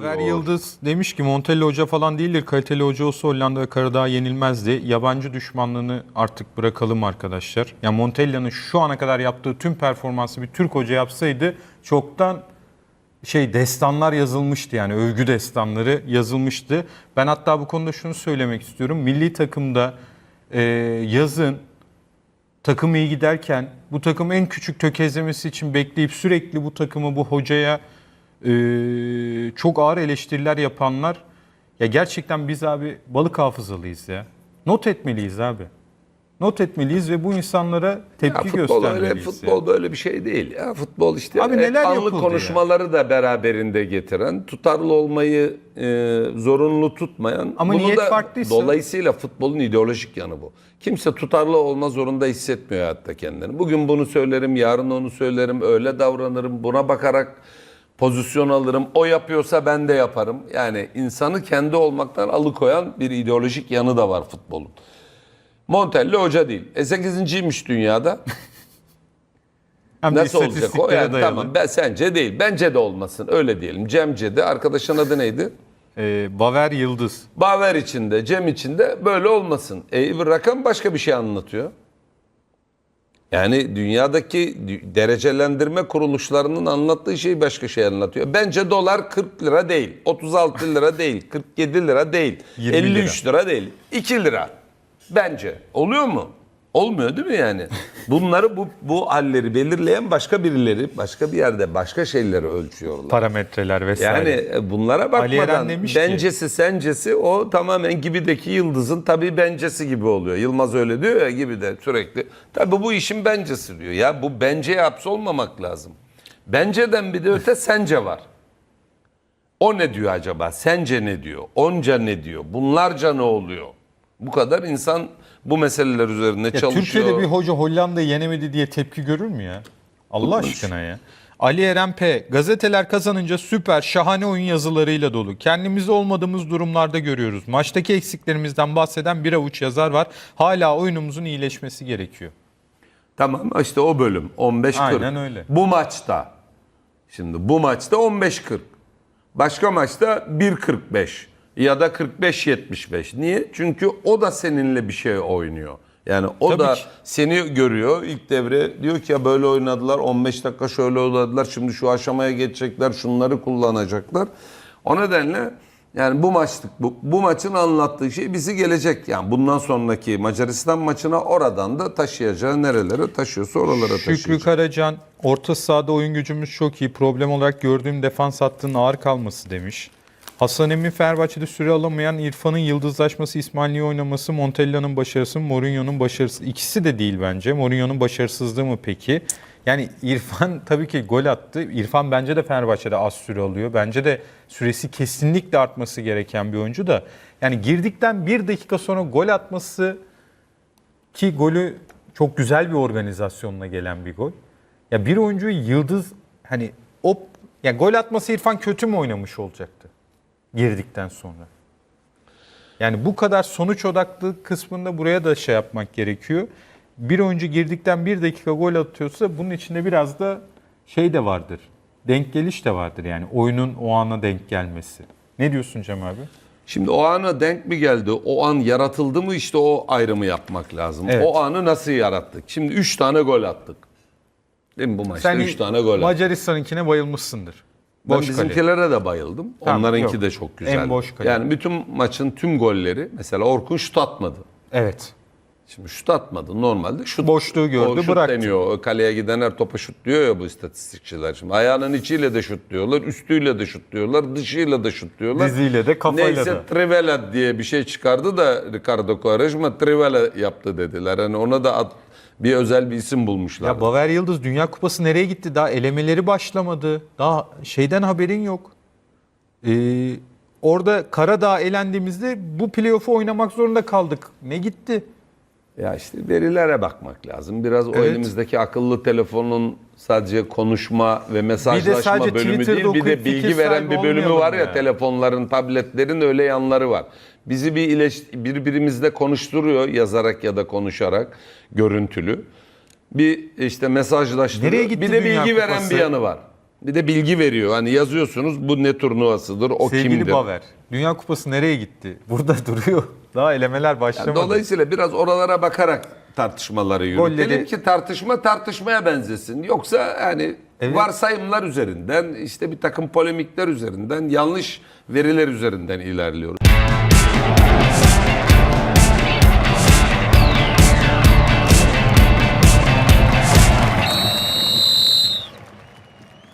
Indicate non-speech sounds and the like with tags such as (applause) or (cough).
Haber Yıldız demiş ki Montella hoca falan değildir. Kaliteli hoca olsa Hollanda ve Karadağ yenilmezdi. Yabancı düşmanlığını artık bırakalım arkadaşlar. Ya Montella'nın şu ana kadar yaptığı tüm performansı bir Türk hoca yapsaydı çoktan şey destanlar yazılmıştı yani övgü destanları yazılmıştı. Ben hatta bu konuda şunu söylemek istiyorum. Milli takımda e, yazın takım iyi giderken bu takım en küçük tökezlemesi için bekleyip sürekli bu takımı bu hocaya e, çok ağır eleştiriler yapanlar ya gerçekten biz abi balık hafızalıyız ya. Not etmeliyiz abi. Not etmeliyiz ve bu insanlara tepki Ya futbol öyle göstermeliyiz. futbol ya. böyle bir şey değil. Ya futbol işte Abi neler anlık konuşmaları da beraberinde getiren, tutarlı olmayı e, zorunlu tutmayan. Ama bunu niyet da, farklıysa- Dolayısıyla futbolun ideolojik yanı bu. Kimse tutarlı olma zorunda hissetmiyor hayatta kendini. Bugün bunu söylerim, yarın onu söylerim, öyle davranırım, buna bakarak pozisyon alırım. O yapıyorsa ben de yaparım. Yani insanı kendi olmaktan alıkoyan bir ideolojik yanı da var futbolun. Montella hoca değil. E 8.ymiş dünyada. (laughs) Hem de Nasıl olacak o? istatistiklere Yani dayalı. tamam ben sence değil. Bence de olmasın. Öyle diyelim. Cemce de arkadaşın adı neydi? E, Baver Yıldız. Baver içinde, Cem içinde böyle olmasın. E, bir rakam başka bir şey anlatıyor. Yani dünyadaki dü- derecelendirme kuruluşlarının anlattığı şey başka şey anlatıyor. Bence dolar 40 lira değil, 36 lira değil, 47 lira değil, 20 53 lira değil, 2 lira. Bence. Oluyor mu? Olmuyor değil mi yani? (laughs) Bunları bu bu halleri belirleyen başka birileri başka bir yerde başka şeyleri ölçüyorlar. Parametreler vesaire. Yani e, bunlara bakmadan demiş ki- bencesi sencesi o tamamen gibideki yıldızın tabii bencesi gibi oluyor. Yılmaz öyle diyor ya gibi de sürekli. Tabii bu işin bencesi diyor. Ya bu benceye hapsolmamak lazım. Benceden bir de öte sence var. O ne diyor acaba? Sence ne diyor? Onca ne diyor? Bunlarca ne oluyor? Bu kadar insan bu meseleler üzerinde Ya çalışıyor. Türkiye'de bir hoca Hollanda'yı yenemedi diye tepki görür mü ya? Allah aşkına ya. Ali Eren P. Gazeteler kazanınca süper, şahane oyun yazılarıyla dolu. Kendimizi olmadığımız durumlarda görüyoruz. Maçtaki eksiklerimizden bahseden bir avuç yazar var. Hala oyunumuzun iyileşmesi gerekiyor. Tamam işte o bölüm 15-40. Aynen öyle. Bu maçta şimdi bu maçta 15-40. Başka maçta 1-45 ya da 45-75. Niye? Çünkü o da seninle bir şey oynuyor. Yani o Tabii da ki. seni görüyor ilk devre diyor ki ya böyle oynadılar 15 dakika şöyle oynadılar şimdi şu aşamaya geçecekler şunları kullanacaklar. O nedenle yani bu maçlık bu, bu maçın anlattığı şey bizi gelecek yani bundan sonraki Macaristan maçına oradan da taşıyacağı nerelere taşıyorsa oralara Şükrü taşıyacak. Karacan, orta sahada oyun gücümüz çok iyi. Problem olarak gördüğüm defans hattının ağır kalması demiş. Hasan Emin Fenerbahçe'de süre alamayan İrfan'ın yıldızlaşması, İsmail'i oynaması, Montella'nın başarısı, Mourinho'nun başarısı. İkisi de değil bence. Mourinho'nun başarısızlığı mı peki? Yani İrfan (laughs) tabii ki gol attı. İrfan bence de Fenerbahçe'de az süre alıyor. Bence de süresi kesinlikle artması gereken bir oyuncu da. Yani girdikten bir dakika sonra gol atması ki golü çok güzel bir organizasyonla gelen bir gol. Ya bir oyuncuyu yıldız hani o ya gol atması İrfan kötü mü oynamış olacaktı girdikten sonra? Yani bu kadar sonuç odaklı kısmında buraya da şey yapmak gerekiyor. Bir oyuncu girdikten bir dakika gol atıyorsa bunun içinde biraz da şey de vardır. Denk geliş de vardır yani oyunun o ana denk gelmesi. Ne diyorsun Cem abi? Şimdi o ana denk mi geldi? O an yaratıldı mı? İşte o ayrımı yapmak lazım. Evet. O anı nasıl yarattık? Şimdi 3 tane gol attık. Değil mi bu maçta? 3 tane gol attık. Macaristan'ınkine bayılmışsındır. Ben Boş kale. bizimkilere de bayıldım. Tamam, Onlarınki yok. de çok güzel. En boş kale. Yani bütün maçın tüm golleri mesela Orkun şut atmadı. Evet. Şimdi şut atmadı. Normalde şut Boşluğu gördü, o şut bıraktı. deniyor. O kaleye giden her topa şut diyor ya bu istatistikçiler. Şimdi ayağının içiyle de şut diyorlar, üstüyle de şut diyorlar, dışıyla da şut diyorlar. Diziyle de, kafayla Neyse da. Trivela diye bir şey çıkardı da Ricardo Quaresma Trivela yaptı dediler. Hani ona da at- bir özel bir isim bulmuşlar. Ya Baver Yıldız Dünya Kupası nereye gitti? Daha elemeleri başlamadı. Daha şeyden haberin yok. Ee, orada Karadağ elendiğimizde bu playoff'u oynamak zorunda kaldık. Ne gitti? Ya işte verilere bakmak lazım. Biraz o Evet. elimizdeki akıllı telefonun sadece konuşma ve mesajlaşma bölümü Twitter'da değil. Bir de bilgi veren bir bölümü var ya, ya. telefonların, tabletlerin öyle yanları var. Bizi bir ileş, birbirimizle konuşturuyor yazarak ya da konuşarak görüntülü. Bir işte mesajlaştırıyor. Nereye gitti bir de Dünya bilgi veren Kupası? bir yanı var. Bir de bilgi veriyor. Hani yazıyorsunuz bu ne turnuvasıdır, o Sevgili kimdir. Baver, Dünya Kupası nereye gitti? Burada (laughs) duruyor. Daha elemeler Yani başlamadı. dolayısıyla biraz oralara bakarak tartışmaları yürütelim Golleri- ki tartışma tartışmaya benzesin. Yoksa yani Evet. varsayımlar üzerinden, işte bir takım polemikler üzerinden, yanlış veriler üzerinden ilerliyoruz. Yes.